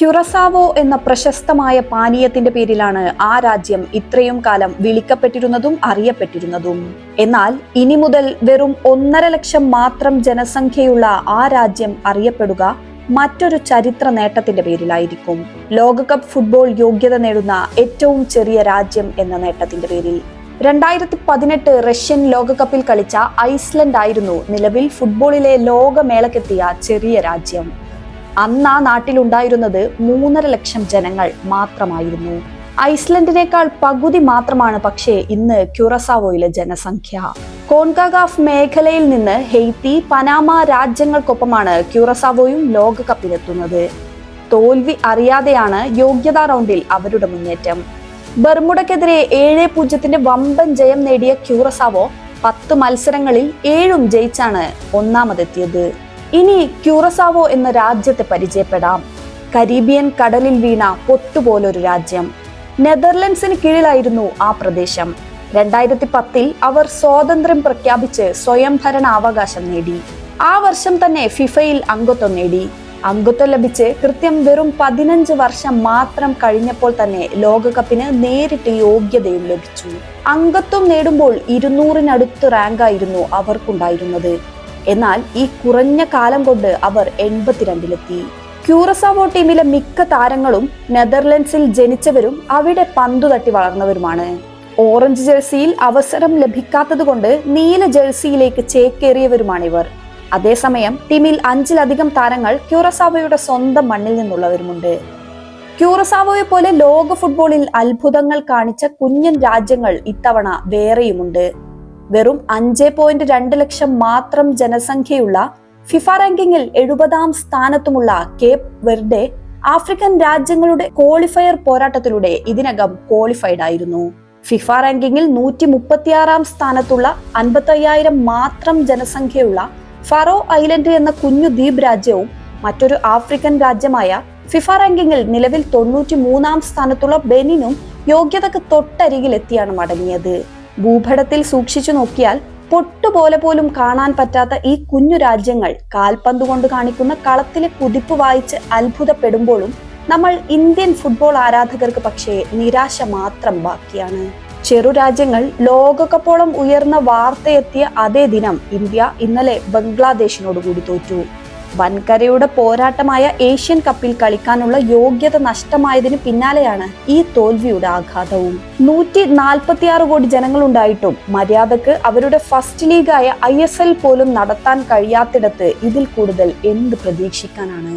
Curaçao എന്ന പ്രശസ്തമായ പാനീയത്തിന്റെ പേരിലാണ് ആ രാജ്യം ഇത്രയും കാലം വിളിക്കപ്പെട്ടിരുന്നതും അറിയപ്പെട്ടിരുന്നതും. എന്നാൽ ഇനി മുതൽ വെറും ഒന്നര ലക്ഷം മാത്രം ജനസംഖ്യയുള്ള ആ രാജ്യം അറിയപ്പെടുക മറ്റൊരു ചരിത്ര നേട്ടത്തിന്റെ പേരിലായിരിക്കും. ലോകകപ്പ് ഫുട്ബോൾ യോഗ്യത നേടുന്ന ഏറ്റവും ചെറിയ രാജ്യം എന്ന നേട്ടത്തിന്റെ പേരിൽ. രണ്ടായിരത്തി പതിനെട്ട് റഷ്യൻ ലോകകപ്പിൽ കളിച്ച ഐസ്ലൻഡ് ആയിരുന്നു നിലവിൽ ഫുട്ബോളിലെ ലോകമേളക്കെത്തിയ ചെറിയ രാജ്യം. അന്ന് ആ നാട്ടിലുണ്ടായിരുന്നത് മൂന്നര ലക്ഷം ജനങ്ങൾ മാത്രമായിരുന്നു. ഐസ്ലൻഡിനേക്കാൾ പകുതി മാത്രമാണ് പക്ഷേ ഇന്ന് ക്യുറസാവോയിലെ ജനസംഖ്യ. കോൺകാഗാഫ് മേഖലയിൽ നിന്ന് ഹെയ്ത്തി പനാമ രാജ്യങ്ങൾക്കൊപ്പമാണ് ക്യുറസാവോയും ലോകകപ്പിലെത്തുന്നത്. തോൽവി അറിയാതെയാണ് യോഗ്യതാ റൗണ്ടിൽ അവരുടെ മുന്നേറ്റം. ബർമുഡക്കെതിരെ ഏഴ് പൂജ്യത്തിന്റെ വമ്പൻ ജയം നേടിയ ക്യൂറസാവോ പത്ത് മത്സരങ്ങളിൽ ഏഴും ജയിച്ചാണ് ഒന്നാമതെത്തിയത്. ഇനി ക്യൂറസാവോ എന്ന രാജ്യത്തെ പരിചയപ്പെടാം. കരീബിയൻ കടലിൽ വീണ പൊട്ടുപോലൊരു രാജ്യം. നെതർലൻഡ്സിന് കീഴിലായിരുന്നു ആ പ്രദേശം. രണ്ടായിരത്തി പത്തിൽ അവർ സ്വാതന്ത്ര്യം പ്രഖ്യാപിച്ച് സ്വയം ഭരണാവകാശം നേടി. ആ വർഷം തന്നെ ഫിഫയിൽ അംഗത്വം നേടി. അംഗത്വം ലഭിച്ച് കൃത്യം വെറും പതിനഞ്ച് വർഷം മാത്രം കഴിഞ്ഞപ്പോൾ തന്നെ ലോകകപ്പിന് നേരിട്ട് യോഗ്യതയും ലഭിച്ചു. അംഗത്വം നേടുമ്പോൾ ഇരുന്നൂറിനടുത്ത് റാങ്കായിരുന്നു അവർക്കുണ്ടായിരുന്നത്. എന്നാൽ ഈ കുറഞ്ഞ കാലം കൊണ്ട് അവർ എൺപത്തിരണ്ടിലെത്തി. ക്യൂറസാവോ ടീമിലെ മിക്ക താരങ്ങളും നെതർലൻഡ്സിൽ ജനിച്ചവരും അവിടെ പന്തു തട്ടി വളർന്നവരുമാണ്. ഓറഞ്ച് ജേഴ്സിയിൽ അവസരം ലഭിക്കാത്തതുകൊണ്ട് നീല ജേഴ്സിയിലേക്ക് ചേക്കേറിയവരുമാണ് ഇവർ അതേസമയം ടീമിൽ അഞ്ചിലധികം താരങ്ങൾ ക്യൂറസാവോയുടെ സ്വന്തം മണ്ണിൽ നിന്നുള്ളവരുമുണ്ട്. ക്യൂറസാവോയെ പോലെ ലോക ഫുട്ബോളിൽ അത്ഭുതങ്ങൾ കാണിച്ച കുഞ്ഞൻ രാജ്യങ്ങൾ ഇത്തവണ വേറെയുമുണ്ട്. വെറും അഞ്ച് പോയിന്റ് രണ്ട് ലക്ഷം മാത്രം ജനസംഖ്യയുള്ള ഫിഫ റാങ്കിങ്ങിൽ എഴുപതാം സ്ഥാനത്തുമുള്ള കേപ്പ് വെർഡെ ആഫ്രിക്കൻ രാജ്യങ്ങളുടെ ക്വാളിഫയർ പോരാട്ടത്തിലൂടെ ഇതിനകം ക്വാളിഫൈഡ് ആയിരുന്നു. ഫിഫ റാങ്കിങ്ങിൽ നൂറ്റി മുപ്പത്തിയാറാം സ്ഥാനത്തുള്ള അൻപത്തി അയ്യായിരം മാത്രം ജനസംഖ്യയുള്ള ഫറോ ഐലൻഡ് എന്ന കുഞ്ഞു ദ്വീപ് രാജ്യവും മറ്റൊരു ആഫ്രിക്കൻ രാജ്യമായ ഫിഫ റാങ്കിങ്ങിൽ നിലവിൽ തൊണ്ണൂറ്റി മൂന്നാം സ്ഥാനത്തുള്ള ബെനിനും യോഗ്യതക്ക് തൊട്ടരികിലെത്തിയാണ് മടങ്ങിയത്. ഭൂപടത്തിൽ സൂക്ഷിച്ചു നോക്കിയാൽ പൊട്ടുപോലെ പോലും കാണാൻ പറ്റാത്ത ഈ കുഞ്ഞു രാജ്യങ്ങൾ കാൽപന്ത് കൊണ്ട് കാണിക്കുന്ന കളത്തിലെ കുതിപ്പ് വായിച്ച് അത്ഭുതപ്പെടുമ്പോഴും നമ്മൾ ഇന്ത്യൻ ഫുട്ബോൾ ആരാധകർക്ക് പക്ഷേ നിരാശ മാത്രം ബാക്കിയാണ്. ചെറു രാജ്യങ്ങൾ ലോകകപ്പോളം ഉയർന്ന വാർത്തയെത്തിയ അതേ ദിനം ഇന്ത്യ ഇന്നലെ ബംഗ്ലാദേശിനോട് കൂടി തോറ്റു. വൻകരയുടെ പോരാട്ടമായ ഏഷ്യൻ കപ്പിൽ കളിക്കാനുള്ള യോഗ്യത നഷ്ടമായതിന് പിന്നാലെയാണ് ഈ തോൽവിയുടെ ആഘാതവും. നൂറ്റി നാൽപ്പത്തിയാറ് കോടി ജനങ്ങളുണ്ടായിട്ടും മര്യാദയ്ക്ക് അവരുടെ ഫസ്റ്റ് ലീഗായ ഐ പോലും നടത്താൻ കഴിയാത്തിടത്ത് ഇതിൽ കൂടുതൽ എന്ത് പ്രതീക്ഷിക്കാനാണ്?